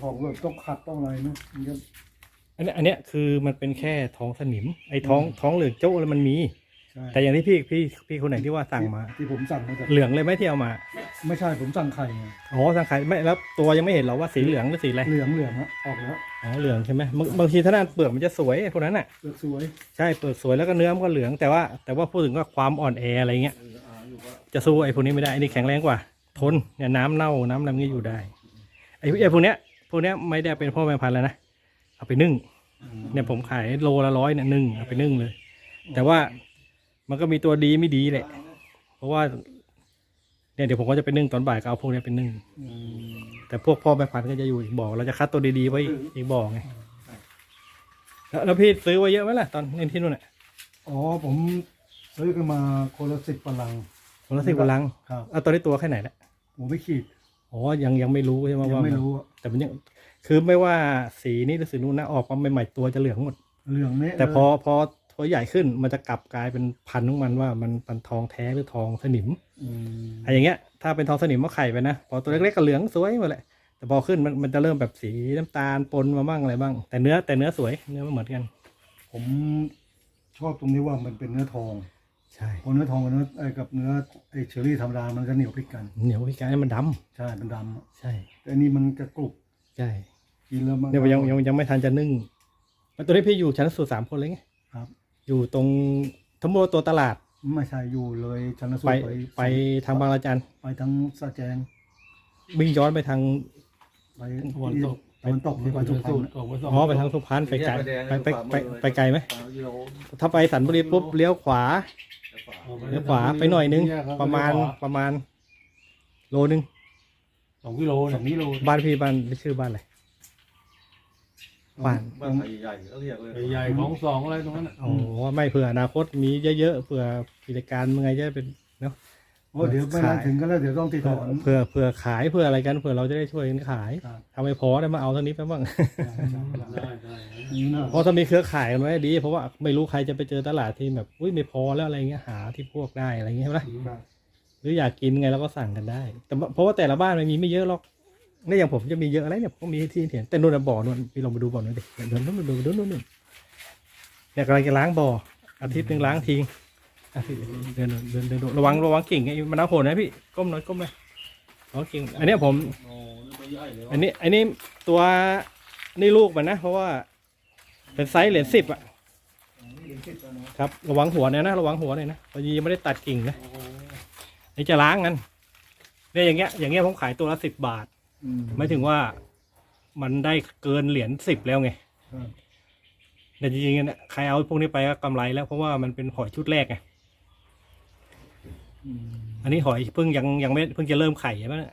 ทองเราต้องขัดต้องอะไรนะมันจะอันเนี้ยอันเนี้ยคือมันเป็นแค่ท้องสนิม ไอ้ท้องท้องเหลืองโจ้แล้วมันมี ใช่แต่อย่างที่พี่พี่พี่คนไหนที่ว่าสั่งมา ที่ผมสั่งมาจากเหลืองเลยไหมที่เอามาไม่ใช่ผมสั่งไข่ไงอ๋อสั่งขายไม่แล้วตัวยังไม่เห็นหรอว่าสีเหลืองหรือสีอะไรเหลืองเหลืองฮะออกแล้วอ๋อเหลืองใช่ไหมบางบางทีถ้าด้านเปลือกมันจะสวยไอ้พวกนั้นอะเปลือกสวยใช่เปลือกสวยแล้วก็เนื้อมันก็เหลืองแต่ว่าแต่ว่าพูดถึงว่าความอ่อนแออะไรเงี้ยจะสู้ไอ้พวกนี้ไม่ได้ไอ้นี่แข็งแรงกว่า ทนเนี่ยน้ำเน่าน้ำอะไรมันก็อยู่ได้ไอ้ไอ้พวกเนี้ย พวกเนี้ยไม่ได้เป็นพ่อแม่พันธุ์แล้วนะเอาไปนึ่งเนี่ยผมขายโลละร้อยเนี่ยนึ่งเอาไปนึ่งเลย แต่ว่ามันก็มีตัวดีไม่ดีแหละ เพราะว่าเนี่ยเดี๋ยวผมก็จะไปนึ่งตอนบ่ายก็เอาพวกเนี้ยไปนึ่งอืมแต่พวกพ่อแม่พันธุ์ก็จะอยู่อีกบ่อเราจะคัดตัวดีๆไว้อีกบ่อไงแล้วแล้วพี่ซื้อไว้เยอะไหมล่ะตอนเล่นที่นู่นอะอ๋อผมซื้อกันมาคนละสิบพลัง คนละสิบกว่าลังครับเอาตัวนี้ตัวแค่ไหนละ ผมไม่ขีดอ๋อยังยังไม่รู้ใช่ไหมยังว่าไม่รู้อะ แต่มันยังคือไม่ว่าสีนี้หรือสีนู้นนะออกมาใหม่ๆตัวจะเหลืองหมด เหลืองเนี้แต่พอพอตัวใหญ่ขึ้นมันจะกลับกลายเป็นพันธุ์ของมันว่ามันเป็นทองแท้หรือทองสนิมอืมอะไรอย่างเงี้ย ถ้าเป็นทองสนิมก็ไข่ไปนะพอตัวเล็กๆก็เหลืองสวยหมดแหละแต่พอขึ้นมันมันจะเริ่มแบบสีน้ำตาลปนมาบ้างอะไรบ้าง แต่เนื้อแต่เนื้อสวยเนื้อไม่เหมือนกัน ผมชอบตรงที่ว่ามันเป็นเนื้อทอง ใช่เพราะเนื้อทองกับเนื้อไอ้กับเนื้อไอ้เชอรี่ธรรมดามันจะเหนียวพลิกกัน เหนียวพี่กายมันดำใช่เป็นดำอะใช่ แต่อันนี้มันจะกรุบใช่กินแล้วมันเนี่ยยังยังยังไม่ทันจะนึ่งแล้วตัวนี้พี่อยู่ชั้นสูตรสามคนเลยไงครับ อยู่ตรงทั้งหมดตัวตลาดไม่ใช่อยู่เลยชันสูไปตรไปไปทางบางระจันไปทั้งสะแจงวิ่งย้อนไปทางไปตะวันตก ตะวันตกที่ไปสุพรรณอะออกไปสองอ๋อไปทางสุพรรณไปไกลไปไปไปไปไกลไหมสามกิโลถ้าไปสันบุรีปุ๊บเลี้ยวขวาเลี้ยวขวาไปหน่อยนึงประมาณประมาณ โลนึงสองกิโลสเนี่อยงนี้โลบ้านพี่บ้านชื่อบ้านอะไรบ้านบ้านไผ่ใหญ่ก็เรียกเลยใหญ่ๆของสองอะไรตรงนั้นน่ะอ๋อไม่เผื่ออนาคตมีเยอะๆเผื่อกิจการมึงไงจะเป็นเนาะโอ้เดี๋ยวไม่นานถึงก็แล้วเดี๋ยวต้องติดต่อกันเผื่อเผื่อขายเผื่ออะไรกันเผื่อเราจะได้ช่วยกันขายครับ ทำไม่พอได้มาเอาเท่านี้ไปบ้าง ได้ได้นี่นะเพราะถ้ามีเครือข่ายกันไว้ดี เพราะว่าไม่รู้ใครจะไปเจอตลาดที่แบบอุ้ยไม่พอแล้วอะไรเงี้ยหาที่พวกได้อะไรเงี้ยใช่ไหมครับหรืออยากกินไงเราก็สั่งกันได้ แต่ว่าเพราะว่าแต่ละบ้านมันมีไม่เยอะหรอกนี่อย่างผมจะมีเยอะอะไรเนี่ยผมก็มีที่เห็นแต่นู่นนะบ่อนู่นพี่ลองไปดูบ่อนู่นดิเดินนู่นดูดูนู่นนู่นเนี่ยกำลังจะล้างบ่ออาทิตย์หนึ่งล้างที อะพี่เดินเดินเดินเดินระวังระวังกิ่งไอ้มะนาวโผล่นะพี่ก้มหน่อยก้มหน่อยระวังกิ่งอันเนี้ยผม โอ้นี่ตัวใหญ่เลยอันนี้อันนี้ตัวนี่ลูกมันนะ เพราะว่า เป็นไซส์เหรียญสิบอะครับระวังหัวเนี่ยนะระวังหัวหน่อยนะพอดียังไม่ได้ตัดกิ่งนะนี่จะล้างกันเนี่ยอย่างเงี้ยอย่างเงี้ยผมขายตัวละสิบบาทอืมไม่ถึงว่ามันได้เกินเหรียญสิบแล้วไงครับแต่จริงๆเนี่ยใครเอาพวกนี้ไปก็กำไรแล้วเพราะว่ามันเป็นหอยชุดแรกไง อืมอันนี้หอยเพิ่งยังยังไม่เพิ่งจะเริ่มไข่ใช่ไหมเนี่ย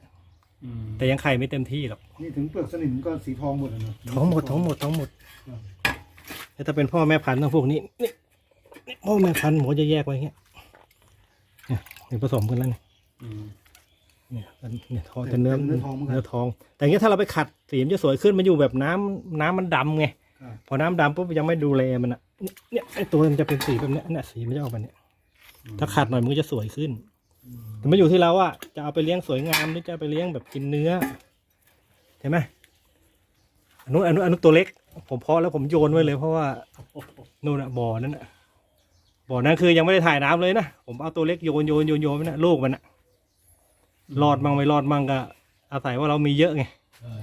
อืมแต่ยังไข่ไม่เต็มที่หรอกนี่ถึงเปลือกสนิมก็สีทองหมดเลยนะท้องหมดท้องหมดท้องหมดครับแต่ถ้าเป็นพ่อแม่พันธุ์ต้องพวกนี้นี่นี่พ่อแม่พันธุ์หมอจะแยกไว้อย่างเงี้ยเนี่ยนี่ผสมกันแล้วเนี่ยอืม เนี่ยเนี่ยทองจะเนื้อเป็นเนื้อทองเหมือนกันเนื้อทอง แต่อย่างเงี้ยถ้าเราไปขัดสีมันจะสวยขึ้นมันอยู่แบบน้ำน้ำมันดำไงครับ พอน้ำดำปุ๊บยังไม่ดูแลมันอะเนี่ยเนี่ยไอตัวมันจะเป็นสีแบบเนี้ยเนี่ยสีมันจะออกมาเนี่ย ถ้าขัดหน่อยมันก็จะสวยขึ้นแต่มันอยู่ที่เราอะจะเอาไปเลี้ยงสวยงามหรือจะเอาไปเลี้ยงแบบกินเนื้อใช่ไหมอันนู้นอันนู้นอันนู้นตัวเล็ก ผมเพาะแล้วผมโยนไว้เลย เพราะว่านู่นอะบ่อนั้นอะบ่อนั้นคือยังไม่ได้ถ่ายน้ำเลยนะผมเอาตัวเล็กโยนโยนโยนโยนไว้นะลูกมันอะรอดมั่งไม่รอดมั่งก็อาศัยว่าเรามีเยอะไงใช่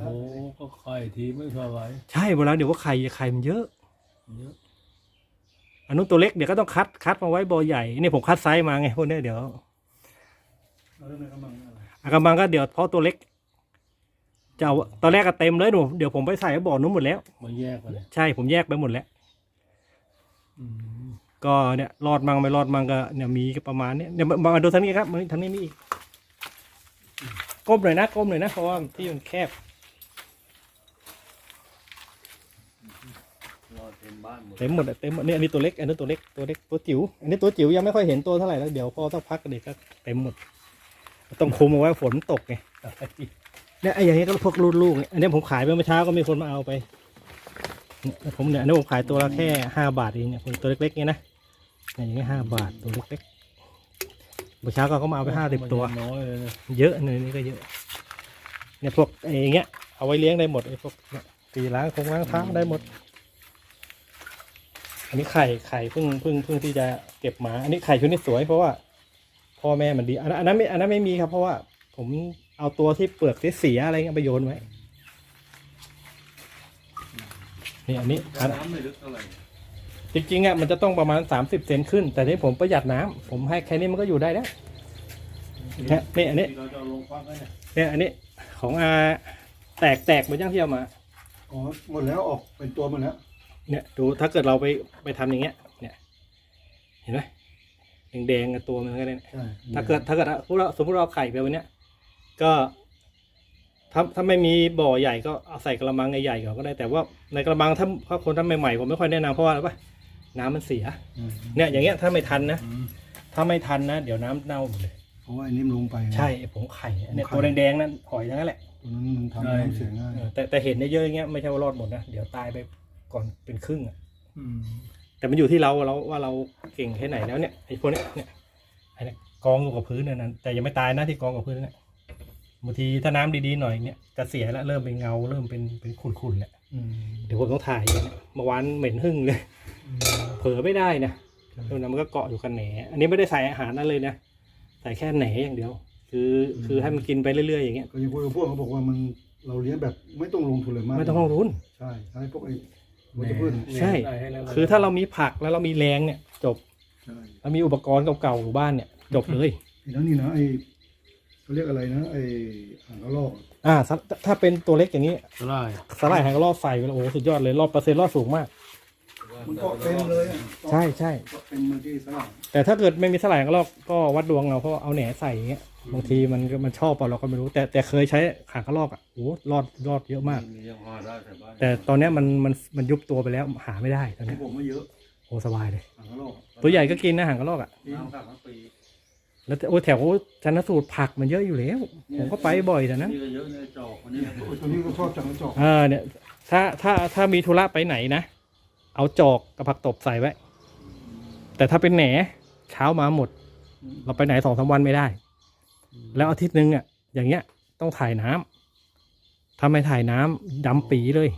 โอ้ก็ไข่ทีไม่เท่าไหร่ใช่เวลาเดี๋ยวว่าไข่ไข่มันเยอะเยอะ อันนู้นตัวเล็กเดี๋ยวก็ต้องคัดคัดมาไว้บ่อใหญ่นี่ผมคัดไซส์มาไงพวกเนี้ยเดี๋ยวเอาเรื่องในกำลังอะไรอากำบังก็เดี๋ยวเพราะตัวเล็กจะเอาตอนแรกก็เต็มเลยหนูเดี๋ยวผมไปใส่ไว้บ่อนู้นหมดแล้วมาแยกกันเลยใช่ผมแยกไปหมดแล้วอืมก็เนี่ยรอดมั่งไม่รอดมั่งก็เนี่ยมีก็ประมาณเนี้ยเนี่ยมามาดูทางนี้ครับมาทางนี้มีอีกก้มหน่อยนะก้มหน่อยนะเพราะว่าที่มันแคบ รอด เต็มบ้านหมดเต็มหมดอะเต็มหมดเนี่ยอันนี้ตัวเล็ก อันนี้ตัวเล็ก ตัวเล็ก ตัวจิ๋ว อันนี้ตัวจิ๋วยังไม่ค่อยเห็นตัวเท่าไหร่แล้ว เดี๋ยวพอสักพักเด็กก็เต็มหมด ต้องคุมเอาไว้ฝนตกไงเนี่ยไอ้อย่างนี้ก็พวกรูดลูกเนี่ยอันนี้ผมขายไปเมื่อเช้าก็มีคนมาเอาไปเนี่ยผมเนี่ยอันนี้ผมขายตัวละแค่ห้าบาทเองเนี่ยตัวเล็กๆเนี่ยนะเนี่ยอย่างนี้ห้าบาทตัวเล็กๆเมื่อเช้าก็เขามาเอาไปห้าสิบตัวน้อยเลยนะเยอะเลยนี่ก็เยอะ เนี่ยพวกไอ้อย่างเงี้ยเอาไว้เลี้ยงได้หมดไอ้พวกเนี่ยตีล้างคงล้างเท้าได้หมด อันนี้ไข่ไข่เพิ่งเพิ่งเพิ่งที่จะเก็บมา อันนี้ไข่ชุดนี้สวยเพราะว่าพ่อแม่มันดี อันนั้นอันนั้นไม่อันนั้นไม่มีครับ เพราะว่าผมเอาตัวที่เปลือกเสียๆอะไรเงี้ยไปโยนไว้ นี่อันนี้อันน้ำไม่ลึกเท่าไหร่จริงๆอะมันจะต้องประมาณสามสิบเซนขึ้น แต่ที่ผมประหยัดน้ำผมให้แค่นี้มันก็อยู่ได้แล้วเนี่ยนี่อันนี้ที่เราจะเอาลงฟักไว้เนี่ยเนี่ยอันนี้ของอาแตกแตกเหมือนย่างที่เอามา อ๋อ หมดแล้วออกเป็นตัวหมดแล้ว เนี่ยดูถ้าเกิดเราไปไปทำอย่างเงี้ย เนี่ย เห็นไหมแดงๆกับตัวมันก็ได้เนี่ยใช่ถ้าเกิดถ้าเกิดพวกเราสมมติเราเอาไข่ไปวันเนี้ยก็ถ้าถ้าไม่มีบ่อใหญ่ก็เอาใส่กระมังใหญ่ๆก่อนก็ได้แต่ว่าในกระมังถ้าถ้าคนทำใหม่ๆผมไม่ค่อยแนะนำเพราะว่าอะไรปะน้ำมันเสียอืมเนี่ย อย่างเงี้ยถ้าไม่ทันนะอืมถ้าไม่ทันนะเดี๋ยวน้ำเน่าหมดเลยเพราะว่าไอ้นี่มันลงไปใช่ไอ้ผงไข่อันเนี่ยผงไข่ตัวแดงๆนั่นหอยทั้งนั้นแหละตัวนั้นมันทำให้น้ำเสียง่ายเออแต่แต่เห็นได้เยอะอย่างเงี้ยไม่ใช่ว่ารอดหมดนะเดี๋ยวตายไป ก่อนเป็นครึ่งอะอืมแต่มันอยู่ที่เราเราว่าเราเก่งแค่ไหนแล้วเนี่ยไอ้พวกเนี้ยเนี่ยไอ้เนี่ยกองอยู่กับพื้นนั่นนะแต่ยังไม่ตายนะที่กองกับพื้นเนี่ยบางทีถ้าน้ำดีๆหน่อยเนี่ยจะเสียแล้วเริ่มเป็นเงาเริ่มเป็นเป็นขุ่นๆแล้วอืมเดี๋ยวผมต้องถ่ายอย่างเนี่ยเมื่อวานเหม็นหึ่งเลยเผลอไม่ได้นะแล้วนะมันก็เกาะอยู่กันแหนอันนี้ไม่ได้ใส่อาหารนั่นเลยนะใส่แค่แหนอย่างเดียว คือคือให้มันกินไปเรื่อยๆอย่างเงี้ยก็ยังคุยกับพวกเขาบอกว่ามันเราเลี้ยงแบบไม่ต้องลงทุนเลยมากไม่ต้องลงทุนใช่ใช่พวกไอ้ วัชพืชใช่ ได้ให้แล้วคือถ้าเรามีผักแล้วเรามีแรงเนี่ย จบใช่เรามีอุปกรณ์เก่าๆอยู่บ้านเนี่ย จบเลย แล้วนี่นะไอ้เขาเรียกอะไรนะไอ้หางกระรอกอ่าถ้าถ้าเป็นตัวเล็กอย่างนี้สลายสไลด์หางกระรอกใส่ไปแล้วโอ้โหสุดยอดเลยรอดเปอร์เซ็นต์รอดสูงมาก มันเกาะเต็มเลยอะใช่ใช่เกาะเต็มเลยที่สลับแต่ถ้าเกิดไม่มีสไลด์หางกระรอกก็วัดดวงเอาเพราะเอาแหนใส่อย่างเงี้ย บางทีมันก็มันชอบเปล่าเราก็ไม่รู้ แต่แต่เคยใช้หางกระรอกอะโอ้โหรอดรอดเยอะมาก มียังพอได้แต่บ้านแต่ตอนเนี้ยมันมันมันยุบตัวไปแล้วหาไม่ได้ตอนที่เนี้ยผมไม่เยอะโอ้สบายเลย หางกระรอกตัวใหญ่ก็กินนะหางกระรอกอะน้ำขับทั้งปีแล้วโอ้แถวชันสูตรผักมันเยอะอยู่แล้วผมก็ไปบ่อยแต่นั้นนี่ก็เยอะในจอกคนนี้โอ้ยตัวนี้ก็ชอบจังกระจอกเออเนี่ยถ้าถ้าถ้ามีธุระไปไหนนะ เอาจอกกับผักตบใส่ไว้ แต่ถ้าเป็นแหนเช้ามาหมด เราไปไหนสองสามวันไม่ได้ แล้วอาทิตย์หนึ่งอะอย่างเงี้ยต้องถ่ายน้ำถ้าไม่ถ่ายน้ำดำปีเลย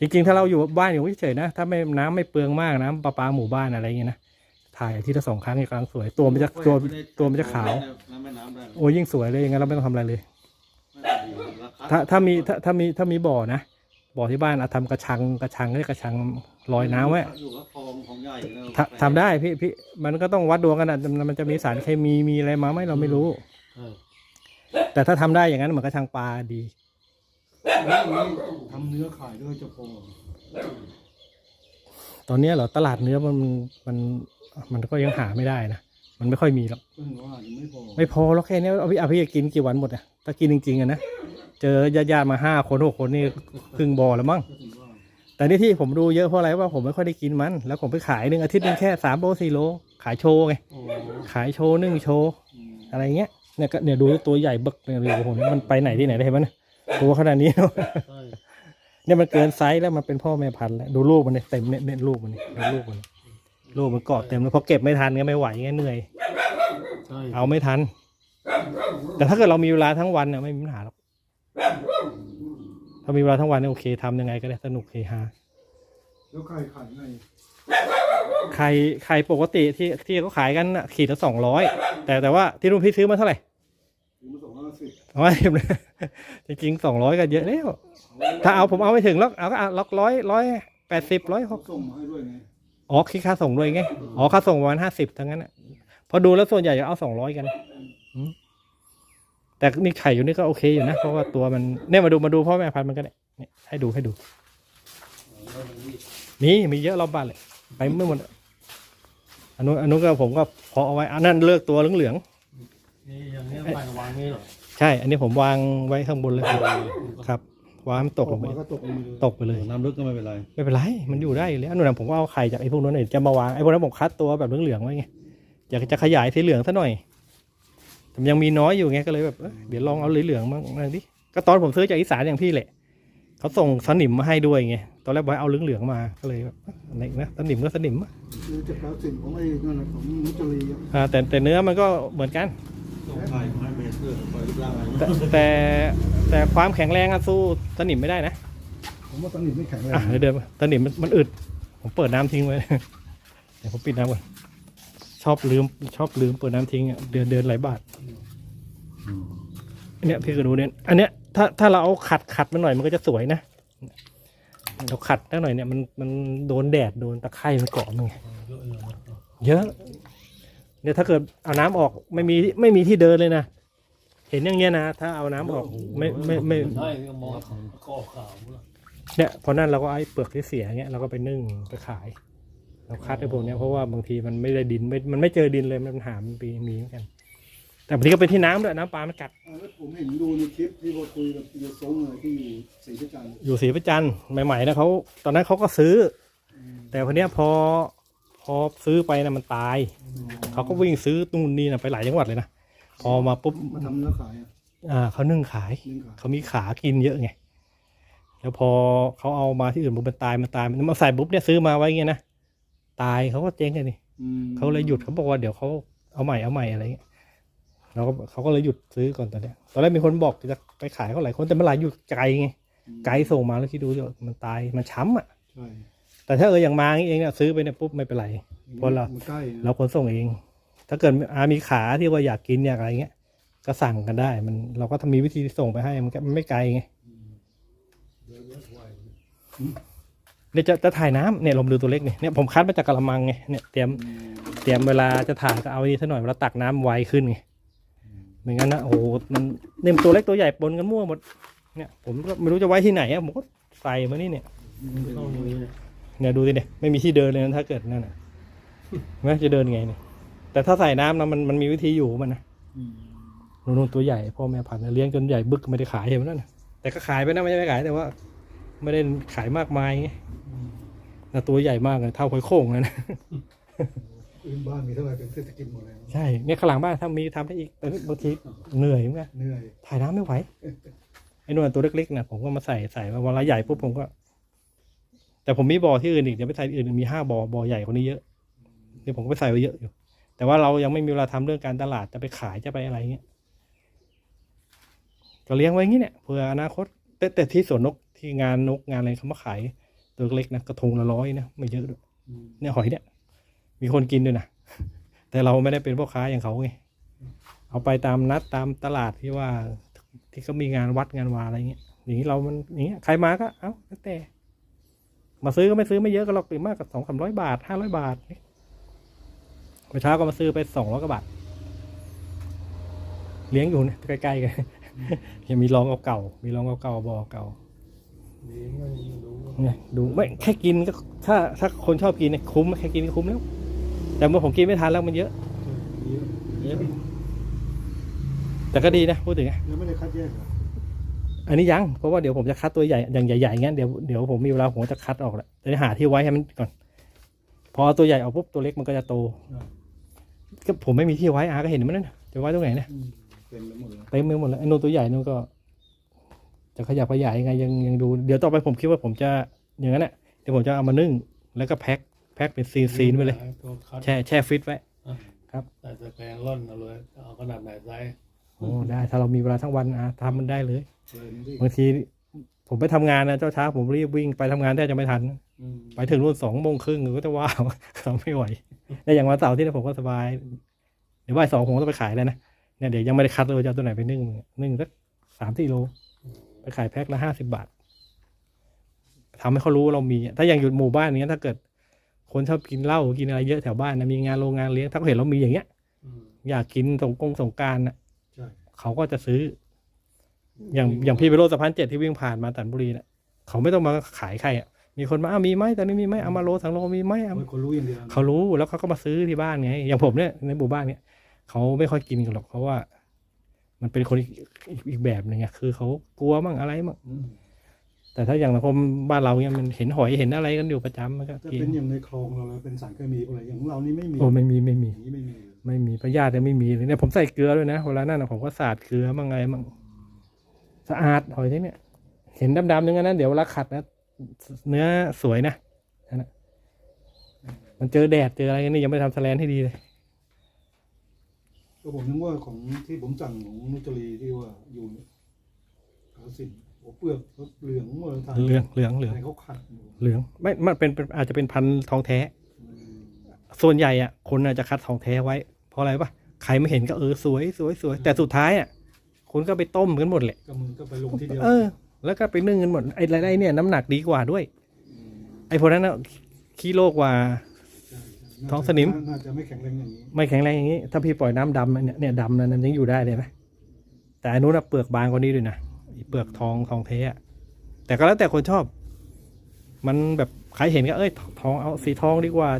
จริง ๆ ถ้าเราอยู่บ้านอยู่เฉยๆนะ ถ้าไม่น้ำไม่เปลืองมากน้ำประปาหมู่บ้านอะไรเงี้ยนะถ่ายอาทิตย์ละสองครั้งเนี่ยกำลังสวยตัวมันจะตัวตัวมันจะขาวน้ำแม่น้ำได้โอ้ยิ่งสวยเลยอย่างงั้นเราไม่ต้องทำอะไรเลยถ้าถ้าถ้ามีถ้าถ้ามีถ้ามีบ่อนะบ่อที่บ้านอาทำกระชังกระชังเรียกกระชังลอยน้ำไว้อยู่กับคลองของใหญ่แล้วทำทำได้พี่พี่มันก็ต้องวัดดวงกันนะมันมันจะมีสารเคมีมีอะไรมาไหมเราไม่รู้เออ แต่ถ้าทำได้อย่างนั้นเหมือนกระชังปลาดีแล้วอย่างนี้ทำเนื้อขายด้วยจะพอตอนเนี้ยเหรอตลาดเนื้อมันมันมันก็ยังหาไม่ได้นะมันไม่ค่อยมีหรอกก็ถึงว่ายังไม่พอไม่พอแล้วแค่เนี้ยเอาพี่เอาพี่จะกินกี่วันหมดอะถ้ากินจริงๆอะนะเจอญาติๆมาห้าคนหกคนนี่ครึ่งบ่อแล้วมั้ง ก็ถึงว่าแต่นี่ที่ผมดูเยอะเพราะอะไรว่าผมไม่ค่อยได้กินมัน แล้วผมไปขายหนึ่งอาทิตย์หนึงแค่สามโลสี่โล ขายโชว์ไง โอ้ขายโชว์นึ่งโชว์ อืมอะไรเงี้ย เนี่ยก็เนี่ยดูตัวใหญ่เบึกเนี่ยดูผมมันไปไหนที่ไหนได้เห็นไหมเนี่ยตัวขนาดนี้ใช่เนี่ยมันเกินไซส์แล้วมันเป็นพ่อแม่พันธุ์แล้วดูลูกมันเนี่ยเต็มเนี่ยเนี่ยลูกมันเนี่ยดูลูกมันลูกมันเกาะเต็มแล้วพอเก็บไม่ทันก็ไม่ไหวไงเหนื่อยใช่เอาไม่ทัน แต่ถ้าเกิดเรามีเวลาทั้งวันเนี่ยไม่มีปัญหาหรอกถ้ามีเวลาทั้งวันเนี่ยโอเคทำยังไงก็ได้สนุกเฮฮาแล้วไข่ขายไงไข่ไข่ปกติที่ที่เขาขายกันน่ะขีดละสองร้อยแต่แต่ว่าที่รุ่นพี่ซื้อมาเท่าไหร่ ถึงมาส่งห้าสิบร้อยจริงๆสองร้อยก็เยอะแล้ว ถ้าเอาผมเอาไม่ถึงล็อกเอาก็เอาล็อกร้อยร้อยแปดสิบร้อยหเขากส่งมาให้ด้วยไงอ๋อคิดค่าส่งด้วยไงอ๋อค่าส่งประมาณห้าสิบทั้งนั้นอะพอดูแล้วส่วนใหญ่จะเอาสองร้อยกันอืมแต่นี่ไข่อยู่นี่ก็โอเคอยู่นะ เพราะว่าตัวมันเนี่ยมาดูมาดูพ่อแม่พันธุ์มันก็ได้เนี่ยให้ดูให้ดูมีมีเยอะรอบบ้านเลยไปไม่หมดอันนู้นอันนู้นก็ผมก็เพาะเอาไว้อันนั้นเลือกตัวเหลือง นี่อย่างนี้ไปวางนี่เหรอๆใช่ อันนี้ผมวางไว้ข้างบนเลยครับวางให้มันตกอลอกงไปมาก็ตกลงมาเลยตกไปเลย น้ำลึกก็ไม่เป็นไร ไม่เป็นไร มันอยู่ได้อยู่แล้วนู่นนะผมก็เอาไข่จากไอ้พวกนั้นเองจะมาวางไอ้พวกนั้นผมคัดตัวแบบเหลืองๆไว้ไงอยากจะขยายสีเหลืองซะหน่อยแต่มันยังมีน้อยอยู่ไงก็เลยแบบเอ้ยเดี๋ยวลองเอาเหลืองๆบ้างนั่นดิก็ตอนผมซื้อจากอีสานอย่างพี่แหละเขาส่งสนิมมาให้ด้วยไงตอนแรกบอกให้เอาเหลืองๆมาก็เลยแบบอะไรอีกนะสนิมก็สนิมอะคือจากการสิ่งของไอ้นั่นแหละของมุจรีอะ อ่าแต่แต่เนื้อมันก็เหมือนกัน ต้องถ่ายมาให้เมเตอร์คอยรูปร่างอะไรแต่แต่แต่ความแข็งแรงอะสู้สนิมไม่ได้นะผมว่าตอนนี้ไม่แข็งแรงอะเดี๋ยวเดินมาสนิมมันมันอึด ผมเปิดน้ำทิ้งไว้ เดี๋ยวผมปิดน้ำก่อน ชอบลืมชอบลืมเปิดน้ำทิ้งอะเดือนเดือนหลายบาทอันเนี้ยพี่ก็ดูเนี่ยอันเนี้ยถ้าถ้าเราเอาขัดขัดมันหน่อยมันก็จะสวยนะ เราขัดนิดหน่อยเนี่ยมันมันโดนแดดโดนตะไคร่มันเกาะมันไงเยอะ เลยนะเยอะเนี่ยถ้าเกิดเอาน้ำออกไม่มีไม่มีที่เดินเลยนะ เห็นอย่างเงี้ยนะ ถ้าเอาน้ำออกไม่ไม่ไม่ใช่ก็มองก็ออกข่าวแล้วเนี่ยพอนั่นเราก็ไอ้เปลือกที่เสียเงี้ยเราก็ไปนึ่งไปขายเราคัดไอ้พวกเนี้ยเพราะว่าบางทีมันไม่ได้ดินไม่มันไม่เจอดินเลยมันหามันปีมีเหมือนกัน แต่บางทีก็เป็นที่น้ำด้วยน้ำปลามันกัดอ่าแล้วผมเห็นดูในคลิปที่เราคุยกับเยซงอะไรที่อยู่ศรีประจันทร์อยู่ศรีประจันทร์ใหม่ๆนะเขาตอนนั้นเขาก็ซื้อ แต่พอเนี้ยพอพ อซื้อไปนะมันตาย เขาก็วิ่งซื้อนู่นนี่นะไปหลายจังหวัดเลยนะพอมาปุ๊บมาทำเนื้อขายอะอ่าเขานึ่งขาย นึ่งขายเขามีขากินเยอะไง แล้วพอเขาเอามาที่อื่นปุ๊บมันตายมันตายมันมาใส่ปุ๊บเนี่ยซื้อมาไว้เงี้ยนะตายเขาก็เจ๊งเลยนี่อืมเขาเลยหยุดเขาบอกว่าเดี๋ยวเขาเอาใหม่เอาใหม่อะไรเงี้ยเราก็เขาก็เลยหยุดซื้อก่อนตอนเนี้ยตอนแรกมีคนบอกจะไปขายเขาหลายคนแต่เมื่อไหร่หยุดไกลไงไกลส่งมาแล้วคิดดูสิมันตายมันช้ำอะ ใช่ แต่ถ้าเอออย่างมาเองเนี่ยซื้อไปเนี่ยปุ๊บไม่เป็นไรเพราะเรามันใกล้นะเราขนส่งเอง ถ้าเกิดอามีขาที่ว่าอยากกินอยากอะไรเงี้ย ก็สั่งกันได้ มันเราก็ทำมีวิธีส่งไปให้มันก็มันไม่ไกลไงเยอะแยะไวเนี่ยจะจะถ่ายน้ำเนี่ยลมดูตัวเล็กเนี่ยเนี่ยผมคัดมาจากกระมังไงเนี่ยเตรียมอืมเตรียมเวลาจะถ่ายก็เอาอันนี้ซะหน่อยเวลาตักน้ำไวขึ้นไงไม่งั้นนะโอ้โหมันเนี่ยตัวเล็กตัวใหญ่ปนกันมั่วหมดเนี่ยผมก็ไม่รู้จะไว้ที่ไหนอะผมก็ใส่มานี่เนี่ย เข้ามือเนี่ยเนี่ยดูสิเนี่ยไม่มีที่เดินเลยนะถ้าเกิดนั่นน่ะแม้จะเดินไงเนี่ยแต่ถ้าใส่น้ำนะมันมันมีวิธีอยู่ของมันนะอืมนู่นๆตัวใหญ่พ่อแม่พันธุ์นะเลี้ยงจนใหญ่บึกไม่ได้ขายเห็นไหมนั่นน่ะแต่ก็ขายไปนะไม่ได้ไม่ขายแต่ว่า ไม่ได้ขายมากมายไงแต่ตัวใหญ่มากเลยเท่าหอยโข่งเลยนะพื้นบ้านมีเท่าไหร่เป็นเศรษฐกิจหมดแล้วใช่เนี่ยข้างหลังบ้านถ้ามีทำได้อีกแต่บางทีเหนื่อยเหมือนกันเหนื่อยถ่ายน้ำไม่ไหวไอ้นู่นตัวเล็กๆนะผมก็มาใส่ใส่มาวันละใหญ่ปุ๊บผมก็ แต่ผมมีบ่อที่อื่นอีกเดี๋ยวไปใส่อื่นมีห้าบ่อบ่อใหญ่กว่านี้เยอะเดี๋ยวผมก็ไปใส่ไว้เยอะอยู่ แต่ว่าเรายังไม่มีเวลาทำเรื่องการตลาดจะไปขายจะไปอะไรเงี้ยก็เลี้ยงไว้อย่างนี้เนี่ยเผื่ออนาคตแต่แต่ที่สวนนกที่งานนกงานอะไรเขามาขายตัวเล็กนะกระทงละร้อยนะไม่เยอะด้วยอืมเนี่ยหอยเนี่ย มีคนกินด้วยนะแต่เราไม่ได้เป็นพ่อค้าอย่างเขาไงเอาไปตามนัดตามตลาดที่ว่าที่เขามีงานวัดงานวาอะไรเงี้ยอย่างนี้เรามันอย่างเงี้ยใครมาก็เอ้าแล้วแต่ มาซื้อก็ไม่ซื้อไม่เยอะก็หรอกตีมากกับสองสามร้อยบาทห้าร้อยบาทนี่เมื่อเช้าก็มาซื้อไปสองร้อยกว่าบาท เลี้ยงอยู่เนี่ยใกล้ๆกันยังมีรองเก่าๆมีรองเก่าๆบอเก่าดีไม่รู้เนี่ยดูไม่แค่กินก็ถ้าถ้าคนชอบกินเนี่ยคุ้มแค่กินก็คุ้มแล้ว แต่เมื่อผมกินไม่ทันแล้วมันเยอะเยอะเยอะแต่ก็ดีนะพูดถึงอะยังไม่ได้คัดแยกเหร ออันนี้ยัง เพราะว่าเดี๋ยวผมจะคัดตัวใหญ่อย่างใหญ่ๆงั้นเดี๋ยวเดี๋ยวผมมีเวลาผมจะคัดออกแหละจะหาที่ไว้ให้มันก่อน พอเอาตัวใหญ่ออกปุ๊บตัวเล็กมันก็จะโตก็ผมไม่มีที่ไว้อาก็เห็นมันนั่นน่ะจะไว้ตรงไหนเนี่ยอืมเป็นแล้วหมดแล้วเต็มไปหมดแล้วไอ้โนนตัวใหญ่นู่นก็ จะขยับขยายยังไงยังยังดูเดี๋ยวต่อไปผมคิดว่าผมจะอย่างนั้นแหละเดี๋ยวผมจะเอามานึ่งแล้วก็แพ็คแพ็คเป็นซีนซีนไปเลยตัวคัดแช่แช่ฟิตไว้ครับแต่ตะแกรงร่อนเอาเลยเอาขนาดไหนไซส์ โอ้ได้ ถ้าเรามีเวลาทั้งวันอาทำมันได้เลยเลยนี่ดิบางที ผมไปทำงานนะเจ้าช้าผมรีบวิ่งไปทำงานแทบจะไม่ทัน อืมไปถึงรุ่นสองโมงครึ่งก็จะว้าวทำไม่ไหวแต่อย่างวันเสาร์ที่นี่ผมก็สบาย เดี๋ยวบ่ายสองผมก็ต้องไปขายแล้วนะเนี่ยเดี๋ยวยังไม่ได้คัดเลยว่าจะเอาตัวไหนไปนึ่งนึ่งสักสามสี่โล ไปขายแพ็คละห้าสิบาททำให้เขารู้ว่าเรามีอะถ้าอย่างอยู่หมู่บ้านเนี้ยถ้าเกิด คนชอบกินเหล้ากินอะไรเยอะแถวบ้านนะมีงานโรงงานเลี้ยงถ้าเขาเห็นเรามีอย่างเงี้ย อืมอยากกินสงกงสงกรารนะใช่ เขาก็จะซื้อ อย่างอย่างพี่ไปโรดสะพานเจ็ดที่วิ่งผ่านมาตันบุรีนะเขาไม่ต้องมาขายใครอะมีคนมาอ้าวมีไหมตอนนี้มีไหมเอามาโลสังโลมีไหมเอาโอ้ยคนรู้อย่างเดียวเขารู้แล้วเขาก็มาซื้อที่บ้านไง อย่างผมเนี่ยในหมู่บ้านเนี่ยเขาไม่ค่อยกินกันหรอกเพราะว่า มันเป็นคนอีกอีกอีกแบบหนึ่งไงคือเขากลัวมั่งอะไรมั่งอืมแต่ถ้าอย่างสังคมบ้านเราเนี่ยมันเห็นหอยเห็นอะไรกันอยู่ประจำมันก็ถ้ากินเป็นอย่างในคลองเราเลยเป็นสารเคมีอะไรอย่างของเรานี่ไม่มีโอ้ไม่มีไม่มีอย่างนี้ไม่มีเลย ไม่มีพยาธิเนี่ยไม่มีเลยเนี่ยผมใส่เกลือด้วยนะเวลานั่นนะผมก็สาดเกลือมั่งไงมั่งสะอาดหอยที่เนี่ย เห็นดำๆนึงนะเดี๋ยวเวลาขัดนะเนื้อสวยนะนั่นน่ะมันเจอแดดเจออะไรกันนี่ยังไม่ทำแสแลนให้ดีเลยก็ผมนึกว่าของที่ผมสั่งของนุจรีที่ว่าอยู่เนี่ยกาสินโอ้เปลือกเหลืองหมดเลยทางเหลืองเหลืองเหลืองให้เขาขัดอยู่เหลืองไม่มันเป็นเป็นอาจจะเป็นพันธุ์ทองแท้อืมส่วนใหญ่อะคนอาจจะคัดทองแท้ไว้เพ ราะอะไรปะใครไม่เห็นก็เออสวยสวยสวยแต่สุดท้ายอะคุณก็ไปต้มกันหมดแหละก็มึงก็ไปลงทีเดียวเออ แล้วก็ไปนึ่งกันหมดไอ้ไรๆเนี่ยน้ำหนักดีกว่าด้วยมไอ้พวกนั้นน่ะกิโลกว่าใช่ใช่ท้องสนิม น่าจะไม่แข็งแรงอย่างนี้ไม่แข็งแรงอย่างนี้ ถ้าพี่ปล่อยน้ำดำเนี่ยเนี่ยดำนะมันยังอยู่ได้เลยนะแต่อันนู้นนะเปลือกบางกว่านี้ด้วยนะไอ้เปลือกทองทองแท้อะแต่ก็แล้วแต่คนชอบ มันแบบใครเห็นก็เอ้ยทองเอาสีทองดีกว่า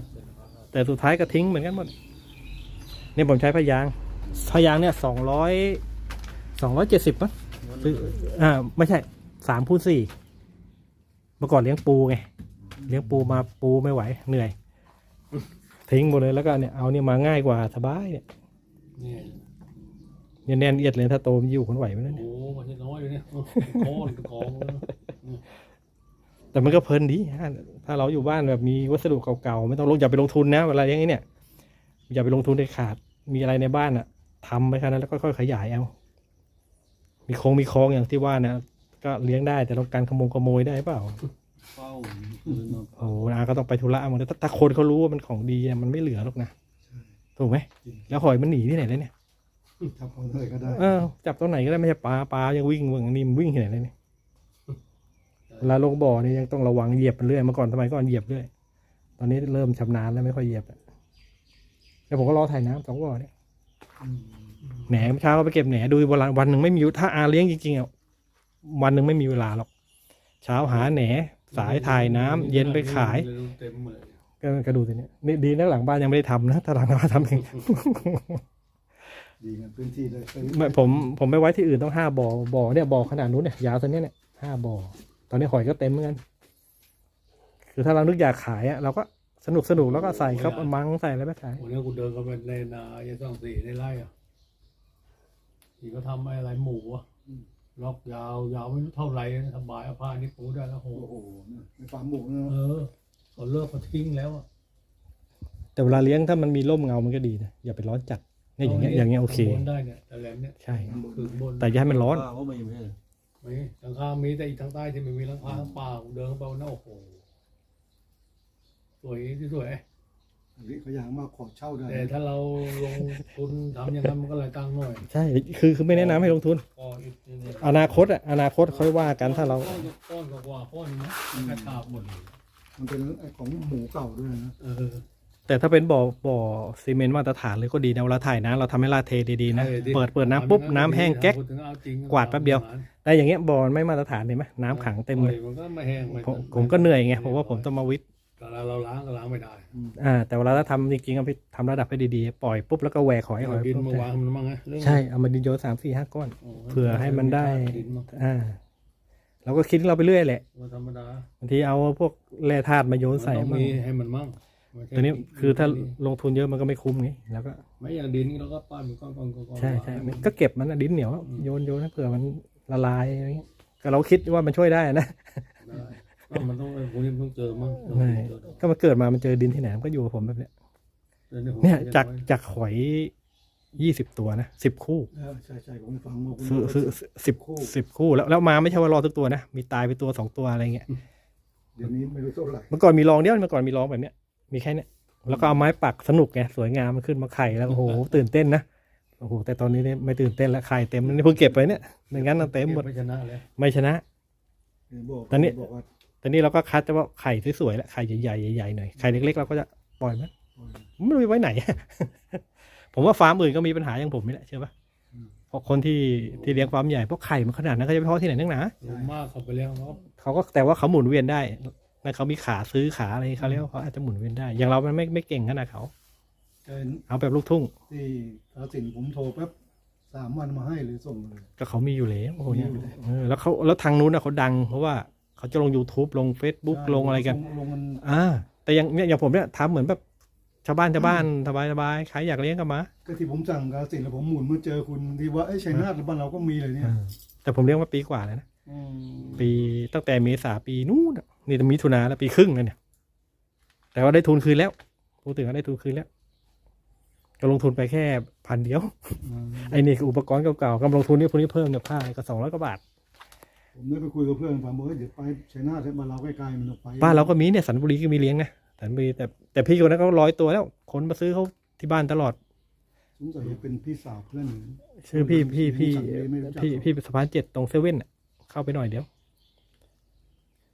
แต่สุดท้ายก็ทิ้งเหมือนกันหมดเนี่ยผมใช้พยางค์พยางค์เนี่ยสองร้อยสองร้อยเจ็ดสิบมั้งซื้ออ่าไม่ใช่สามพูนสี่เมื่อก่อนเลี้ยงปูไงเลี้ยงปูมาปูไม่ไหว เหนื่อย ทิ้งหมดเลยแล้วก็เนี่ยเอาเนี่ยมาง่ายกว่าสบายเนี่ยเนี่ยเนี่ยแน่นเอียดเลยถ้าโตมันอยู่คนไหวไหมเนี่ยโอ้มันจะน้อยเลยเนี่ยโอ้โหเป็นกองเลยนะแต่มันก็เพลินดีฮะถ้าเราอยู่บ้านแบบมีวัสดุเก่าๆไม่ต้องลงอย่าไปลงทุนนะเวลาอย่างนี้เนี่ย อย่าไปลงทุนในขาด มีอะไรในบ้านอะทำไปแค่นั้นแล้วค่อยๆขยายเอามีโครงมีคลองอย่างที่ว่านะก็เลี้ยงได้แต่ต้องการขโมงขโมยได้เปล่าเฝ้าคืนมาโอ้โหอาก็ต้องไปธุระหมดเลยถ้าถ้าคนเขารู้ว่ามันของดีอะมันไม่เหลือหรอกนะถูกไหมแล้วหอยมันหนีที่ไหนเลยเนี่ยทำเอาเลยก็ได้เออจับตัวไหนก็ได้ไม่ใช่ปลาปลายังวิ่งวิ่งนี่มันวิ่งที่ไหนเลยเนี่ยเวลาลงบ่อนี่ยังต้องระวังเหยียบมันเรื่อยเมื่อก่อนสมัยก่อนเหยียบเรื่อยตอนนี้เริ่มชำนาญแล้วไม่ค่อยเหยียบ แล้วแล้วผมก็รอถ่ายน้ำสองบ่อเนี่ยอืมแหนเมื่อเช้าก็ไปเก็บแหนดูวันละวันหนึ่งไม่มีถ้าอาเลี้ยงจริงๆอะวันหนึ่งไม่มีเวลาหรอก เช้าหาแหนสายถ่ายน้ำเย็นไปขายเต็มเลยก็ก็ดูสิเนี่ยนี่ดีนะหลังบ้านยังไม่ได้ทำนะถ้าหลังบ้านทำเองดีกันพื้นที่เลยไม่ผมผมไปไว้ที่อื่นต้องห้าบ่อบ่อเนี่ยบ่อขนาดนู้นเนี่ยยาวเท่านี้เนี่ยห้าบ่อตอนนี้หอยก็เต็มเหมือนกันคือถ้าเรานึกอยากขายอะเราก็ สนุกสนุกแล้วก็ใส่ครับมังใส่อะไรไปขายวันนี้กูเดินเข้าไปในนายังต้องสี่ในไร่อะที่เขาทำอะไรหมูอะล็อกยาวยาวไม่รู้เท่าไหร่นะสบายเอาผ้านี่ปูได้แล้วโหโอ้โหนะในฟาร์มหมูนะเออเขาเลิกเขาทิ้งแล้วอะแต่เวลาเลี้ยงถ้ามันมีร่มเงามันก็ดีนะอย่าไปร้อนจัดเนี่ยอย่างเงี้ยอย่างเงี้ยโอเคข้างบนได้เนี่ยแต่แหลมเนี่ยใช่คือบนแต่อย่าให้มันร้อนก็ไม่ไม่ใช่ไม่หลังคามีแต่อีกทางใต้ที่ไม่มีหลังคาทั้งป่าผมเดินเข้าไปวันนั้นโอ้โหส วยที่สวยอันนี้เขาอยากมาขอเช่าได้แต่ถ้าเราลงทุนทำอย่างนั้นมันก็หลายตังค์หน่อยใช่คือคือไม่แนะนำให้ลงทุน ก็อีกนิดนึงอนาคตอะอนาคตค่อยว่ากันถ้าเรา ก้อนก้อนกว่าก้อนนะกระชากหมดเลยมันเป็นไอ้ของหมูเก่าด้วยนะเออ แต่ถ้าเป็นบ่อบ่อซีเมนต์มาตรฐานเลยก็ดีนะเวลาถ่ายน้ำเราทำให้ลาดเทดีๆนะ เปิดเปิดน้ำปุ๊บน้ำแห้งแก๊ก พูดถึเอาจริงกวาดแป๊บเดียว แต่อย่างเงี้ยบ่อมันไม่มาตรฐานเห็นไหมน้ำขังเต็มเลยมันก็ไม่แห้งไม่ผมผมก็เหนื่อยไงเพราะว่าผมต้องมาวิทย์ แต่เราเราล้างก็ล้างไม่ได้อ่า แต่เวลาถ้าทำจริงๆก็ไปทำระดับให้ดีๆ ปล่อยปุ๊บแล้วก็แหวกหอยหเอาอยดินปุ๊บมาวางมันมั่งไงเรื่องใช่เอามาดินโยนสามสี่ห้าก้อนโอ้เผื่อให้มันได้ดินมั่งอ่าเราก็คิดเราไปเรื่อยแหละมันธรรมดาบางทีเอาพวกแร่ธาตุมาโยนมันใส่ต้องมั่งมีให้มันมั่งไม่ใช่ตัวนี้คือถ้าลงทุนเยอะมันก็ไม่คุ้มไงแล้วก็ ไม่อย่างดินนี่เราก็ปั้นก้อนก้อนก้อนก้อนใช่ใช่มันก็เก็บมันอะดินเหนียวโยนโยนให้เผื่อมันละลายอะไรเงี้ยก็เราคิดว่ามันช่วยได้นะได้ก็ มันต้องพวกนี้มันต้องเจอมั่งใช่ก็มาเกิดมามันเจอดินที่ไหนมันก็อยู่กับผมแบบเนี้ยเดี๋ยวนี้ผมเนี่ยจะจากไว้จากหอยยี่สิบตัวนะสิบคู่เออใช่ใช่ผมฟังมาคุณซื้อซื้อสิบคู่สิบคู่แล้วแล้วมาไม่ใช่ว่ารอทุกตัวนะมีตายไปตัวสองตัวอะไรเงี้ยเดี๋ยวนี้ไม่รู้เท่าไหร่เมื่อก่อนมีรองเดียวเมื่อก่อนมีรองแบบเนี้ยมีแค่เนี้ยแล้วก็เอาไม้ปักสนุกไงสวยงามมันขึ้นมาไข่แล้วโอ้โหตื่นเต้นนะโอ้โหแต่ตอนนี้เนี่ยไม่ตื่นเต้นแล้วไข่เต็มนี่เพิ่งเก็บไปเนี่ยไม่งั้นมันเต็มหมดไม่ชนะเลยไม่ชนะเดี๋ยวบอกตอนนี้ บอกว่าต อนนี้เราก็คัดแต่ว่าไข่สวยๆแล้วไข่ใหญ่ๆใหญ่ๆหน่อยไข่เล็กๆเราก็จะปล่อยมันไม่รู้ไว้ไหน ผมว่าฟาร์มอื่นก็มีปัญหาอย่างผมนี่แหละเชื่อปะเพราะคนที่ที่เลี้ยงฟาร์มใหญ่พวกไข่มันขนาดนั้นเขาจะไปเพาะที่ไหนนักหนาลงมากเขาไปแล้วเนาะเขาก็แต่ว่าเขาหมุนเวียนได้นะเขามีขาซื้อขาอะไรเขาเรียกว่าเขาอาจจะหมุนเวียนได้ อย่างเรามันไม่ไม่เก่งขนาดเขาเอ็นเอาแบบลูกทุ่งที่ทาสินผมโทรแป๊บสามวันมาให้หรือส่งเลยก็เขามีอยู่แล้วโอ้โหเนี่ยมีอยู่แล้วเออแล้วเขาแล้วทางนู้นนะเขาดังเพราะว่า เขาจะลง YouTube ลง Facebook ลงอะไรกัน ลงมันอ่า แต่อย่างเนี่ยอย่างผมเนี่ยทำเหมือนแบบชาวบ้านชาวบ้านสบายสบายใครอยากเลี้ยงก็มาก็ที่ผมสั่งกาสินแล้วผมหมุนมาเจอคุณที่ว่าไอ้ยชัยนาทบ้านเราก็มีเลยเนี่ยอ่าแต่ผมเลี้ยงมาปีกว่าแล้วนะออืมปีตั้งแต่เมษาปีนู้นอะนี่จะมีถุนาแล้วปีครึ่งแล้วเนี่ย แต่ว่าได้ทุนคืนแล้วพูดถึงว่าได้ทุนคืนแล้วก็ลงทุนไปแค่พันเดียวอืมไอ้นี่คืออุปกรณ์เก่าๆกำลงทุนนี่พวกนี้เพิ่มเนี่ยค่าก็สองร้อยกว่าบาท ผมได้ไปคุยกับเพื่อนฟังบอกว่าเดี๋ยวไปชัยนาทบ้านเราใกล้ๆมันต้องไปบ้านเราก็มีเนี่ยสันบุรีก็มีเลี้ยงนะสันบุรีแต่แต่พี่คนนั้นเขาร้อยตัวแล้ว คนมาซื้อเขาที่บ้านตลอดสงสัยจะเป็นพี่สาวเพื่อนชื่อพี่พี่พี่ไม่รู้จักพี่พี่สะพานเจ็ดตรงเซเว่นน่ะเข้าไปหน่อยเดียว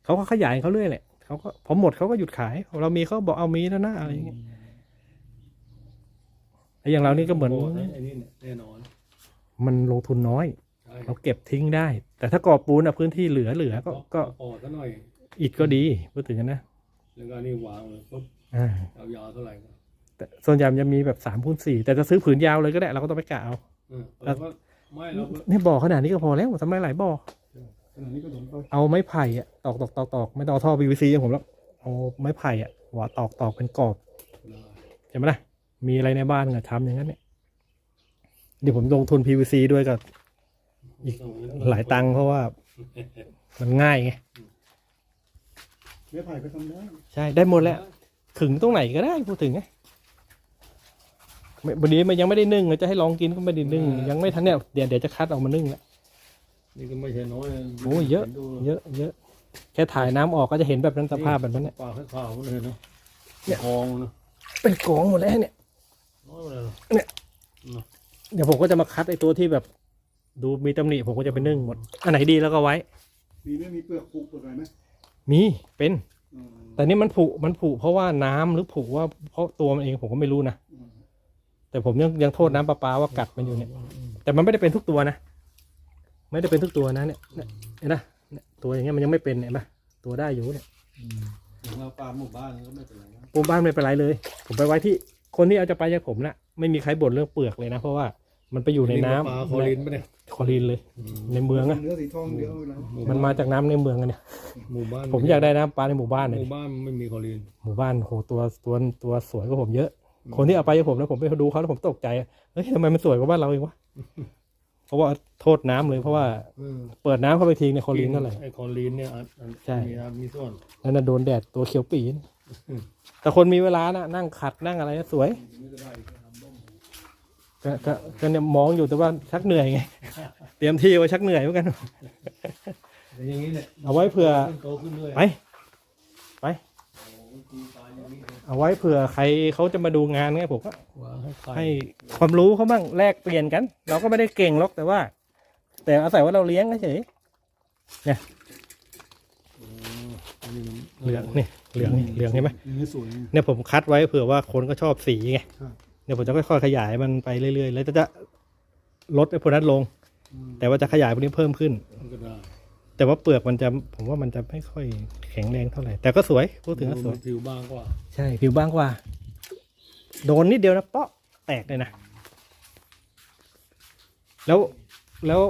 เขาก็ขยายเขาเรื่อยแหละเขาก็พอหมดเขาก็หยุดขาย เรามีเขาบอกเอามีแล้วนะอะไรอย่างเงี้ยไอ้อย่างเรานี่ก็เหมือนโไอ้นี่เนี่ยแน่นอน มันลงทุนน้อยใช่ เราเก็บทิ้งได้ แต่ถ้าก่อปูนอะพื้นที่เหลือเหลือก็ก็พอซะหน่อยอิฐก็ดีพูดถึงกันนะแล้วก็นี่วางเลยปุ๊บอ่าเอายาวเท่าไหร่ก็แต่ส่วนใหญ่มันจะมีแบบสามคูณสี่แต่จะซื้อผืนยาวเลยก็ได้เราก็ต้องไปกะเอาเออเราก็ไม่เราก็เนี่ยบ่อขนาดนี้ก็พอแล้วทำไมหลายบ่อขณะนี้ก็สนไปเอาไม้ไผ่อะตอกตอกตอกตอกไม่ต้องเอาท่อ PVC อย่างผมหรอกเอาไม้ไผ่อะว่าตอกตอกเป็นกรอบได้ใช่ไหมล่ะมีอะไรในบ้านก็ทำอย่างนั้นเนี่ยเดี๋ยวผมลงทุน PVC ด้วยกับ อีกหลายตังค์เพราะว่า มันง่ายไงไม้ไผ่ก็ทำได้ใช่ได้หมดแล้วขึงตรงไหนก็ได้พูดถึงไงไม่วันนี้มันยังไม่ได้นึ่งเลยจะให้ลองกินก็ไม่ได้นึ่ง ยังไม่ทันเนี่ยเดี๋ยวเดี๋ยวจะคัดออกมานึ่งแล้วนี่ก็ไม่ใช่น้อยนะโอ้ยเยอะดูเยอะ เยอะ แค่ถ่ายน้ำออกก็จะเห็นแบบนั้นสภาพแบบนั้นเนี่ยปลาขาวๆเลยเนาะเนี่ยคลองเนาะเป็นกองหมดแล้วเนี่ยน้อยเลยเหรอเดี๋ยวผมก็จะมาคัดไอ้ตัวที่แบบ ดูมีตำหนิผมก็จะไปนึ่งหมด อันไหนดีแล้วก็ไว้ มีไม่มีเปลือกปุกเปลือกอะไรไหมมีเป็น อืมแต่นี่มันผุมันผุเพราะว่าน้ำหรือผุว่าเพราะตัวมันเองผมก็ไม่รู้นะ อืมแต่ผมยังยังโทษน้ำประปาว่ากัดมันอยู่เนี่ย แต่มันไม่ได้เป็นทุกตัวนะ ไม่ได้เป็นทุกตัวนะเนี่ยเนี่ยเห็นนะเนี่ยตัวอย่างเงี้ยมันยังไม่เป็นเนี่ยเห็นปะตัวได้อยู่เนี่ยอย่างเราปลาหมู่บ้านก็ไม่เป็นไรนะปูบ้านไม่เป็นไรเลย ผมไปไว้ที่คนที่เอาจะไปจากผมนะไม่มีใครบ่นเรื่องเปลือกเลยนะ เพราะว่ามันไปอยู่ในน้ำปลาคอลินปะเนี่ย คอลีนเลย ในเมืองอะเนื้อสีทองเดียวเลยนะมันมาจากน้ำในเมืองอะเนี่ย หมู่บ้านผมอยากได้น้ำปลาในหมู่บ้านหเนี่ยมู่บ้านไม่มีคอลินหมู่บ้านโหตัวตัวตัวสวยกว่าผมเยอะ คนที่เอาไปกับผมแล้วผมไปดูเขาแล้วผมตกใจเฮ้ยทำไมมันสวยกว่าบ้านเราเองวะเพราะว่าโทษน้ำเลยเพราะว่าเปิดน้ำเข้าไปทิ้งในคอลีนเท่าไหร่ ไอ้คอลินเนี่ยอันอันใช่ มีนะมีส่วนนั่นน่ะโดนแดดตัวเขียวปีนแต่คนมีเวลานะนั่งขัดนั่งอะไรนะสวย ก็ก็ก็เนี่ยมองอยู่แต่ว่าชักเหนื่อยไง เตรียมที่ไว้ชักเหนื่อยเหมือนกัน แต่อย่างนี้เนี่ยเอาไว้เผื่อโตขึ้นเรื่อยไปไปเอาไว้เผื่อใครเขาจะมาดูงานไงผมก็วางให้ไข่ให้ความรู้เขาบ้างแลกเปลี่ยนกัน เราก็ไม่ได้เก่งหรอกแต่ว่า แต่อาศัยว่าเราเลี้ยงเฉยอันนี้มันเหลืองนี่เหลืองนี่เหลืองเห็นไหมเนื้อสวย เนี่ยผมคัดไว้เผื่อว่าคนก็ชอบสีไงครับ เนี่ยผมจะค่อยๆขยายมันไปเรื่อยๆ แล้วจะจะลดไอ้พวกนั้นลงอืมแต่ว่าจะขยายพวกนี้เพิ่มขึ้น มันก็ได้แต่ว่าเปลือกมันจะผมว่ามันจะไม่ค่อยแข็งแรงเท่าไหร่ แต่ก็สวยพูดถึงก็สวย ผิวบางกว่า ใช่ผิวบางกว่า โดนนิดเดียวนะเปาะแตกเลยนะ แล้วแล้ว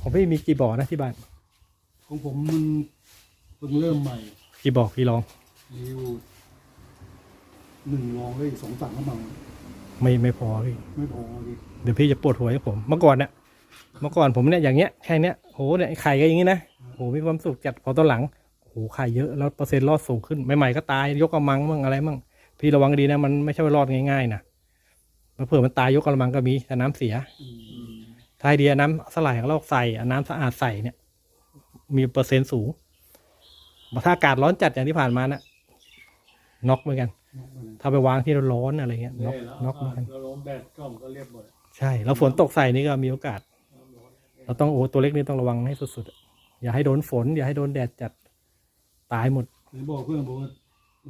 ของพี่มีกี่บ่อนะที่บ้าน ของผมมันเพิ่งเริ่มใหม่กี่บ่อพี่ลองมีอยู่หนึ่งรองเลยสองสั่งเข้ามา ไม่ไม่พอพี่ไม่พอดิเดี๋ยวพี่จะปวดหัวให้ผมเมื่อก่อนเนี่ยเมื่อก่อนผมเนี่ยอย่างเงี้ยแค่เนี้ยโหเนี่ยไอ้ไข่ก็อย่างงี้นะโหมีความสุขจัดพอตอนหลังโหไข่เยอะแล้วเปอร์เซ็นต์รอดสูงขึ้นใหม่ๆก็ตายยกกระมังมั่งอะไรมั่งพี่ระวังดีนะมันไม่ใช่ว่ารอดง่ายๆนะเผื่อมันตายยกกระมังก็มีแต่น้ำเสียถ้าไอเดียน้ำสลายของเราใส่เอาน้ำสะอาดใส่เนี่ย มีเปอร์เซ็นต์สูงถ้าอากาศร้อนจัดอย่างที่ผ่านมานะน็อกเหมือนกัน ถ้าไปวางที่ร้อนๆอะไรเงี้ยน็อกเนี่ยแล้วน็อกเหมือนกันแล้วล้มแดดก็มันก็เรียบหมดใช่แล้วฝนตกใส่นี่ก็มีโอกาส เราต้องโอ้ตัวเล็กนี่ต้องระวังให้สุดๆอะอย่าให้โดนฝน อย่าให้โดนแดดจัดตายหมดไหนบอกเพื่อนบอกว่า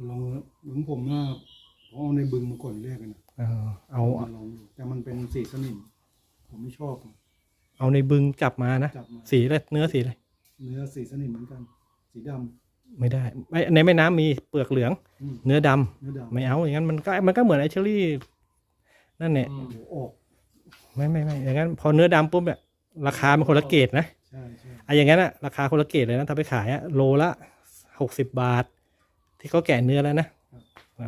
ลองหลวงผมน่าเพราะเอาในบึงมาก่อนเรียกกันนะเออเอามาลองดูแต่มันเป็นสีสนิมผมไม่ชอบ เอาในบึงจับมานะจับมา สีอะไรเนื้อสีอะไรเนื้อสีสนิมเหมือนกัน สีดำ ไม่ได้ไม่ในแม่น้ำมีเปลือกเหลือง อืมเนื้อดำเนื้อดำไม่เอาอย่างนั้นมันก็มันก็เหมือนไอเชอรี่นั่นแหละอืมโอ้โหออกไม่ไม่ไม่อย่างนั้นพอเนื้อดำปุ๊บเนี่ยราคามันคนละเกรดนะใช่ใช่ไอ้อย่างนั้นอะราคาคนละเกรดเลยนะถ้าไปขายอะโลละหกสิบบาท ที่เขาแกะเนื้อแล้วนะ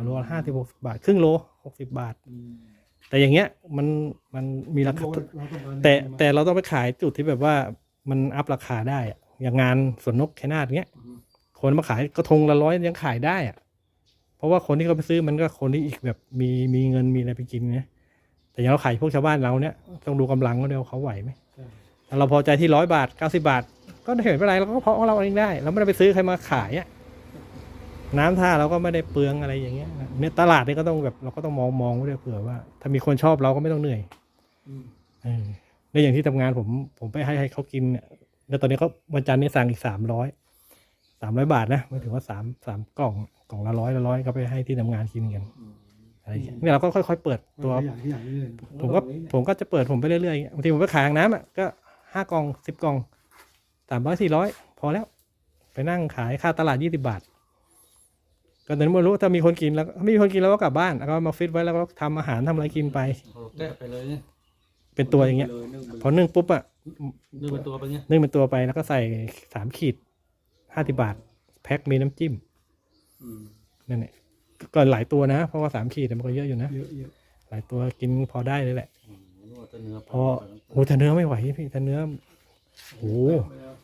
โลละห้าสิบหกสิบาท ครึ่งโลหกสิบาท อืมแต่อย่างเงี้ยมันมันมีราเพคาราะว่าเราต้องการแต่ให้มันแต่เราต้องไปขายจุดที่แบบว่ามันอัพราคาได้อะอย่างงานสวนนกแคนาดเงี้ย คนมาขายกระทงละร้อยยังขายได้อะเพราะว่าคนที่เขาไปซื้อมันก็คนที่อีกแบบมีมีเงินมีอะไรไปกินเนี่ยแต่อย่างเราขายพวกชาวบ้านเราเนี่ยต้องดูกำลังว่าเดียวเขาไหวไหมใช่ถ้าเราพอใจที่ร้อยบาทเก้าสิบาท ก็ไม่เห็นเป็นไรเราก็เพาะของเราเองได้ เราไม่ได้ไปซื้อใครมาขายอะน้ำท่าเราก็ไม่ได้เปลืองอะไรอย่างเงี้ยนะเนี่ยตลาดเนี่ยก็ต้องแบบเราก็ต้องมองมองไว้ด้วยเผื่อว่า ถ้ามีคนชอบเราก็ไม่ต้องเหนื่อยอืมเออในอย่างที่ทำงานผมผมไปให้ให้เขากินเนี่ยแล้วตอนนี้เขาวันจันทร์นี่สั่งอีกสามร้อย สามร้อยบาทนะไม่ถึงว่าสามสามกล่องกล่องละร้อยละร้อยก็ไปให้ที่ทำงานกินกันอืมอะไรอย่างเงี้ยเนี่ยเราก็ค่อยๆเปิดตัว ขยันขยันเรื่อยผมก็ผมก็จะเปิดผมไปเรื่อยๆอย่างเงี้ยบางทีผมไปขายทางน้ำอะก็ห้ากล่องสิบกล่องสามร้อยสี่ร้อยพอแล้ว ไปนั่งขายค่าตลาดยี่สิบาท ก็ตอนนี้ไม่รู้ถ้ามีคนกินแล้วไม่มีคนกินแล้วก็กลับบ้านแล้วก็มาฟิตไว้แล้วก็ทำอาหารทำอะไรกินไปแกะไปเลยเนี่ยเป็นตัวอย่างเงี้ยลนึ่งไปพอนึ่งปุ๊บอะนึ่งเป็นตัวไปเนี่ยนึ่งเป็นตัวไปแล้วก็ใส่สามขีด ห้าสิบาท แพ็คมีน้ำจิ้มอืมนั่นแหละก็หลายตัวนะ เพราะว่าสามขีดมันก็เยอะอยู่นะๆเยอะเยอะหลายตัวกินพอได้เลยแหละอืมนึกว่าจะเนื้อพอโอ้แต่เนื้อไม่ไหวพี่แต่เนื้อโอ้ไปแล้ว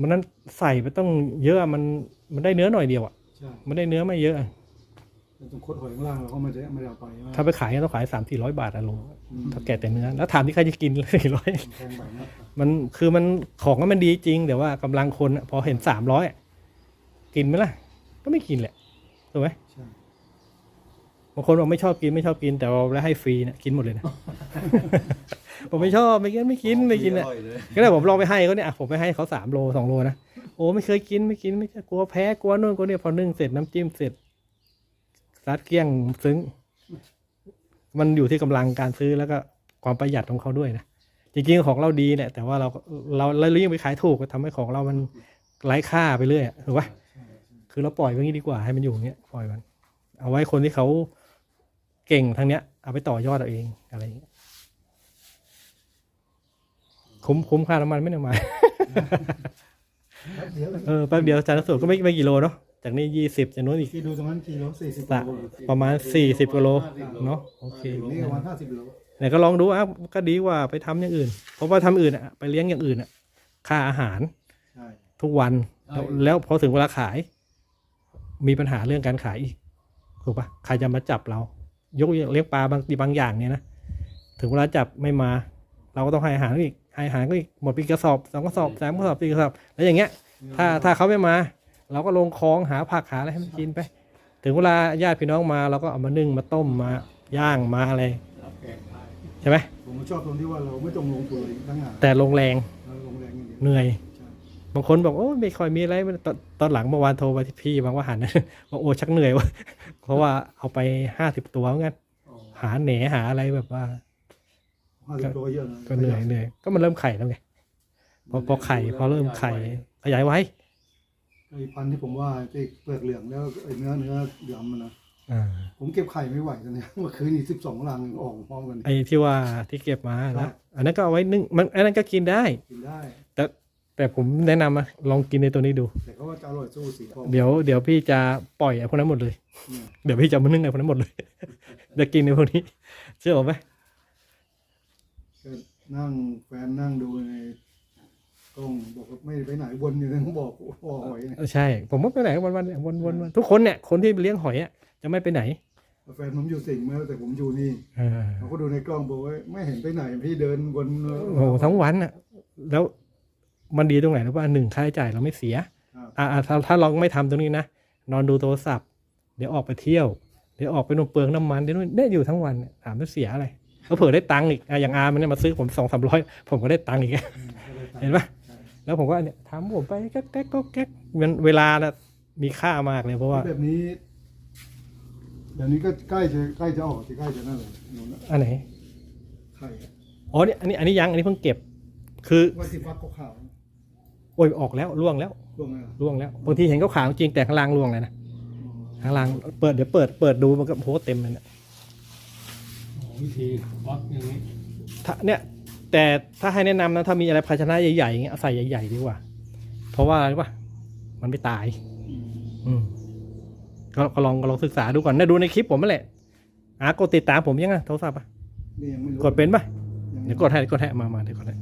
มันนั้นใส่ไปต้องเยอะมันมันได้เนื้อหน่อยเดียวอะใช่มันได้เนื้อไม่เยอะ อะแต่ตรงโคตรหอยข้างล่างเราก็ไม่ได้ไม่ได้เอาไปใช่ไหมถ้าไปขายก็ต้องขายสามสี่ร้อยบาทอะลุงอืมถ้าแกะแต่เนื้อแล้วถามที่ใครจะกินสี่ร้อยแพงไปนะมันคือมันของก็มันดีจริงแต่ว่ากำลังคนอะพอเห็นสามร้อยกินไหมล่ะ ก็ไม่กินแหละถูกไหมใช่บางคนบอกไม่ชอบกินไม่ชอบกินแต่ว่าแล้วให้ฟรีนะกินหมดเลยนะผมไม่ชอบไม่กินไม่กินไม่กินออะร่อยเลยก็เลยผมลองไปให้เขาเนี่ยอะผมไปให้เขาสามโลสองโลนะโอ้ไม่เคยกินไม่กินไม่ใช่กลัวแพ้กลัวนู่นกลัวนี่พอนึ่งเสร็จน้ำจิ้มเสร็จ ซัดเกลี้ยงซึ้ง มันอยู่ที่กำลังการซื้อแล้วก็ความประหยัดของเขาด้วยนะจริงๆของเราดีเนี่ย แต่ว่าเราเราเรายิ่งไปขายถูกก็ทำให้ของเรามันไร้ค่าไปเรื่อยอะถูกปะคือเราปล่อยไว้งี้ดีกว่าให้มันอยู่อย่างเงี้ยปล่อยมัน เอาไว้คนที่เขาเก่งทางเนี้ย เอาไปต่อยอดเอาเองอะไรอย่างเงี้ยคุ้มคุ้มค่าน้ำมันไม่ได้มาเดี๋ยวเออแป๊บเดียวจานทร์สูตรก็ไม่ไม่กี่โลเนาะ จากนี้ยี่สิบจากนู้นอีกที่ดูตรงนั้นกิโลสี่สิบละโลประมาณสี่สิบกิโลเนาะโอเคนี่ประมาณห้าสิบโลเนี่ยก็ลองดูอะก็ดีกว่าไปทำอย่างอื่น เพราะว่าทำอื่นอะไปเลี้ยงอย่างอื่นอะค่าอาหารใช่ทุกวันแล้วแล้วพอถึงเวลาขาย มีปัญหาเรื่องการขายอีกถูกปะใครจะมาจับเรา ยกอย่างเลี้ยงปลาบางบางอย่างเนี่ยนะถึงเวลาจับไม่มา เราก็ต้องให้อาหารอีกให้อาหารก็อีกหมดปีกระสอบสองกระสอบสามกระสอบสี่กระสอบแล้วอย่างเงี้ย ถ้าถ้าเขาไม่มา เราก็ลงคลองหาผักหาอะไรให้มันกินไป ถึงเวลาญาติพี่น้องมาเราก็เอามานึ่งมาต้มมาย่างมาอะไรรับแกงไทยใช่ไหมผมชอบตรงที่ว่าเราไม่ต้องลงทุนเลยทั้งงานแต่ลงแรงเราลงแรงอย่างเดียวเหนื่อย ใช่บางคนบอกโอ้ไม่ค่อยมีอะไรตอนตอนหลังเมื่อวานโทรไปที่พี่บางว่าหัน บอกโอ้ชักเหนื่อยวะเพราะว่าเอาไปห้าสิบตัวงั้นอ๋อหาแหนหาอะไรแบบว่า ห้าสิบโลเยอะนะก็เหนื่อยเหนื่อยก็มันเริ่มไข่แล้วไงพอพอไข่พอเริ่มไข่ขยายไว้ ไอ้พันธุ์ที่ผมว่าที่เปลือกเหลืองแล้วไอ้เนื้อเนื้อดำมันนะอ่าผมเก็บไข่ไม่ไหวตอนเนี้ยเมื่อคืนนี้สิบสองรังออกพร้อมกัน ไอ้ที่ว่าที่เก็บมาครันะบ อันนั้นก็เอาไว้นึ่งมันอันนั้นก็กินได้ กินได้ แต่แต่ผมแนะนำอะลองกินในตัวนี้ดู แต่เขาว่าจะอร่อยสู้สีทองเดี๋ยวเดี๋ยวพี่จะปล่อยไอ้พวกนั้นหมดเลย เนี่ยเดี๋ยวพี่จะเอามานึ่งไอ้พวกนั้นหมดเลย จะกินในพวกนี้ เชื่อผมไหมก็นั่งแฟนนั่งดูใน กล้องบอกว่าไม่ไปไหนวนอยู่นะเขาบอกว่าหอยเนี่ยเออใช่ ผมว่าไปไหนวันวันๆวนวนวันทุกคนเนี่ยคนที่เลี้ยงหอยอะจะไม่ไปไหนแฟนผมอยู่สิงห์มาแต่ผมอยู่นี่เออเขาก็ดูในกล้องบอกว่าไม่เห็นไปไหนพี่เดินวนโอ้โหทั้งวันอะแล้วมันดีตรงไหนรู้ป่ะหนึ่งค่าใช้จ่ายเราไม่เสียครับอ่าอ่าถ้าถ้าลองไม่ทำตรงนี้นะ นอนดูโทรศัพท์ เดี๋ยวออกไปเที่ยว เดี๋ยวออกไปนมเปลืองน้ำมันเดี๋ยวนู่นได้อยู่ทั้งวันเนี่ยถามว่าเสียอะไรเขาเผื่อได้ตังค์อีกอะอย่างอามันเนี่ยมาซื้อผมสองสามร้อยผมก็ได้ตังค์อีก เห็นปะ แล้วผมก็เนี่ยทำผมไปแก๊กแก๊กก็แก๊กมันเวลาน่ะมีค่ามากเลยเพราะว่า แบบนี้แบบนี้ก็ใกล้จะใกล้จะออกที่ใกล้จะนั่นเลยหนูนะอันไหนไข่อะอ๋อเนี่ยอันนี้อันนี้ยังอันนี้เพิ่งเก็บ คือว่าสิฟักขาวโอ้ยออกแล้วล่วงแล้วๆช่วงนั้นอะล่วงแล้วบางทีเห็นเขาขาวจริงแต่ข้างล่างล่วงเลยนะข้างล่างเปิดเดี๋ยวเปิดเปิดดูมันก็โหเต็มเลยเนี่ย อ๋อวิธีวัดอย่างนี้ถ้าเนี่ย แต่ถ้าให้แนะนำนะถ้ามีอะไรภาชนะใหญ่ๆอย่างเงี้ยเอาใส่ใหญ่ๆดีกว่า เพราะว่าอะไรรู้ป่ะมันไม่ตายอืมอืมก็ก็ลองก็ลองศึกษาดูก่อนนะดูในคลิปผมนั่นแหละอากดติดตามผมยังไงโทรศัพท์อะนี่ยังไม่รู้กดเป็นป่ะยังไม่เดี๋ยวกดให้เดี๋ยวกดให้มามาเดี๋ยวกดให้